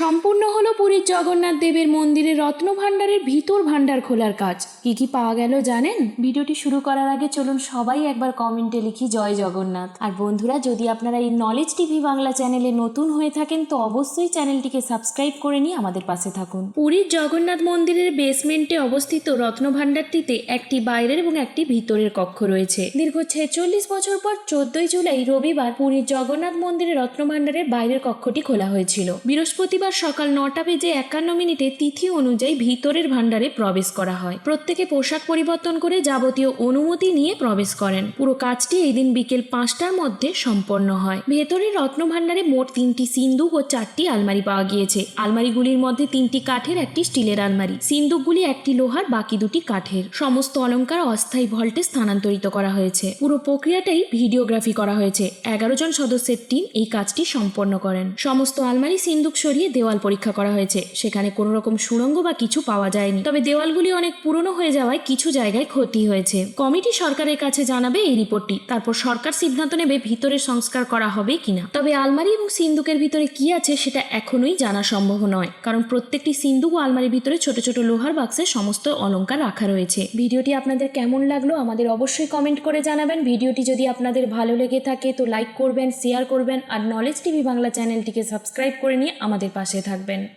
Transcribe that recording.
সম্পূর্ণ হলো পুরীর জগন্নাথ দেবের মন্দিরের রত্ন ভাণ্ডারের ভিতর ভাণ্ডার খোলার কাজ। কি কি পাওয়া গেল জানেন? ভিডিওটি শুরু করার আগে চলুন সবাই একবার কমেন্টে লিখি, জয় জগন্নাথ। আর বন্ধুরা, যদি আপনারা এই নলেজ টিভি বাংলা চ্যানেলে নতুন হয়ে থাকেন, তো অবশ্যই চ্যানেলটিকে সাবস্ক্রাইব করে নিয়ে আমাদের পাশে থাকুন। পুরীর জগন্নাথ মন্দিরের বেসমেন্টে অবস্থিত রত্ন ভাণ্ডারটিতে একটি বাইরের এবং একটি ভিতরের কক্ষ রয়েছে। দীর্ঘ ছেচল্লিশ বছর পর চোদ্দই জুলাই রবিবার পুরীর জগন্নাথ মন্দিরের রত্ন ভাণ্ডারের বাইরের কক্ষটি খোলা হয়েছিল। বৃহস্পতিবার সকাল নটা বেজে একান্ন মিনিটে তিথি অনুযায়ী ভিতরের ভাণ্ডারে প্রবেশ করা হয়। প্রত্যেকে পোশাক পরিবর্তন করে যাবতীয় অনুমতি নিয়ে প্রবেশ করেন। পুরো কাজটি এই দিন বিকেল পাঁচটার মধ্যে সম্পন্ন হয়। ভেতরের রত্ন ভাণ্ডারে মোট তিনটি সিন্দুক ও চারটি আলমারি পাওয়া গিয়েছে। আলমারিগুলির মধ্যে তিনটি কাঠের, একটি স্টিলের আলমারি। সিন্দুকগুলি, একটি লোহার, বাকি দুটি কাঠের। সমস্ত অলংকার অস্থায়ী ভল্টে স্থানান্তরিত করা হয়েছে। পুরো প্রক্রিয়াটাই ভিডিওগ্রাফি করা হয়েছে। এগারো জন সদস্যের টিম এই কাজটি সম্পন্ন করেন। সমস্ত আলমারি সিন্দুক সরিয়ে দেওয়াল পরীক্ষা করা হয়েছে। সেখানে কোনো রকম সুড়ঙ্গ বা কিছু পাওয়া যায়নি। তবে দেওয়ালগুলি অনেক পুরনো হয়ে যাওয়ায় কিছু জায়গায় ক্ষতি হয়েছে। কমিটি সরকারের কাছে জানাবে এই রিপোর্টটি। তারপর সরকার সিদ্ধান্ত নেবে ভিতরে সংস্কার করা হবে কিনা। তবে আলমারি এবং সিন্দুকের ভিতরে কি আছে সেটা এখনোই জানা সম্ভব নয়। কারণ প্রত্যেকটি সিন্দুক ও আলমারির ভিতরে ছোট ছোট লোহার বাক্সে সমস্ত অলংকার রাখা রয়েছে। ভিডিওটি আপনাদের কেমন লাগল আমাদের অবশ্যই কমেন্ট করে জানাবেন। ভিডিওটি যদি আপনাদের ভালো লেগে থাকে তো লাইক করবেন, শেয়ার করবেন আর নলেজ টিভি বাংলা চ্যানেলটিকে সাবস্ক্রাইব করে নিয়ে আমাদের পাশে থাকবেন।